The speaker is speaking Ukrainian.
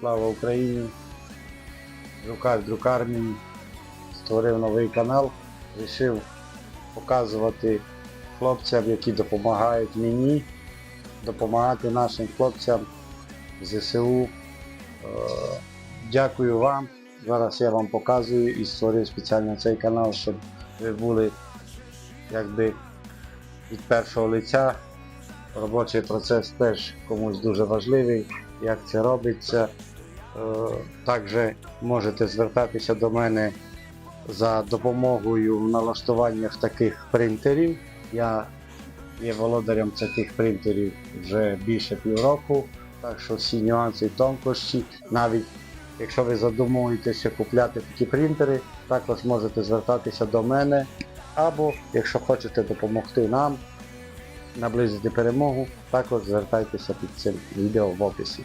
Слава Україні! Друкар друкарні створив новий канал, вирішив показувати хлопцям, які допомагають мені, допомагати нашим хлопцям ЗСУ. Е, Дякую вам. Зараз я вам показую і створив спеціально цей канал, щоб ви були якби від першого лиця. Робочий процес теж комусь дуже важливий, як це робиться. Е, Також можете звертатися до мене за допомогою в налаштуваннях таких принтерів. Я є володарем таких принтерів вже більше півроку, так що всі нюанси і тонкощі, навіть якщо ви задумуєтеся купляти такі принтери, також можете звертатися до мене. Або якщо хочете допомогти нам наблизити перемогу, також звертайтеся під цим відео в описі.